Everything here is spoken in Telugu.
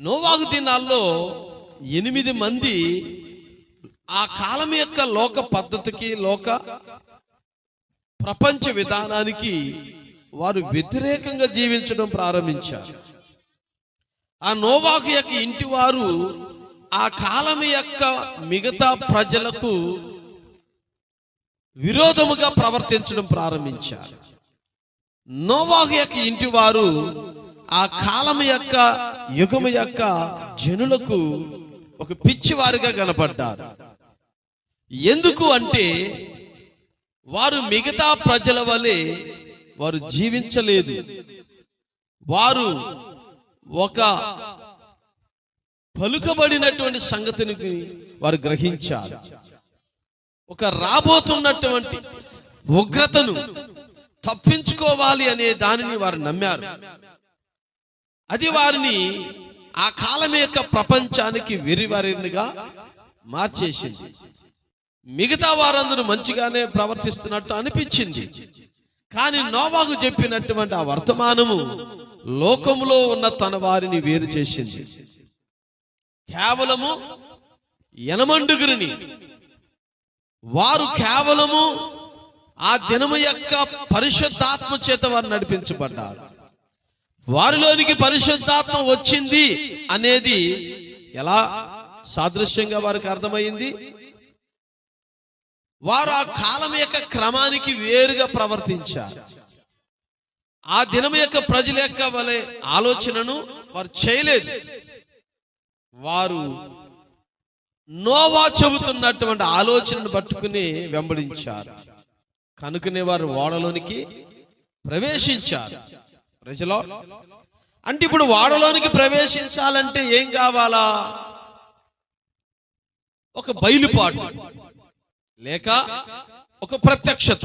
నోవాగు దినాల్లో ఎనిమిది మంది ఆ కాలం యొక్క లోక పద్ధతికి లోక ప్రపంచ విధానానికి వారు వ్యతిరేకంగా జీవించడం ప్రారంభించారు. ఆ నోవాకు యొక్క ఇంటి వారు ఆ కాలం యొక్క మిగతా ప్రజలకు విరోధముగా ప్రవర్తించడం ప్రారంభించారు. నోవాకు యొక్క ఇంటి వారు ఆ కాలం యొక్క యుగము యొక్క జనులకు ఒక పిచ్చివారుగా కనపడ్డారు. ఎందుకు అంటే వారు మిగతా ప్రజల వలె వారు జీవించలేదు. వారు ఒక పలుకబడినటువంటి సంగతిని వారు గ్రహించారు. ఒక రాబోతున్నటువంటి ఉగ్రతను తప్పించుకోవాలి అనే దానిని వారు నమ్మారు. అది వారిని ఆ కాలం యొక్క ప్రపంచానికి వెరివారినిగా మార్చేసింది. మిగతా వారందరూ మంచిగానే ప్రవర్తిస్తున్నట్టు అనిపించింది. కానీ నోవాకు చెప్పినటువంటి ఆ వర్తమానము లోకములో ఉన్న తన వారిని వేరు చేసింది. కేవలము యనమండుగురిని. వారు కేవలము ఆ దినము యొక్క పరిశుద్ధాత్మ చేత వారు నడిపించబడ్డారు. వారిలోనికి పరిశుద్ధాత్మ వచ్చింది అనేది ఎలా సాదృశ్యంగా వారికి అర్థమైంది? వారు ఆ కాలం యొక్క క్రమానికి వేరుగా ప్రవర్తించారు. ఆ దినం యొక్క ప్రజల యొక్క వలె ఆలోచనను వారు చేయలేదు. వారు నోవా చెబుతున్నటువంటి ఆలోచనను పట్టుకుని వెంబడించారు. కనుకనే వారు ఓడలోనికి ప్రవేశించారు. ప్రజలో అంటే ఇప్పుడు వాడలోనికి ప్రవేశించాలంటే ఏం కావాలా? ఒక బయలుపాటు లేక ఒక ప్రత్యక్షత.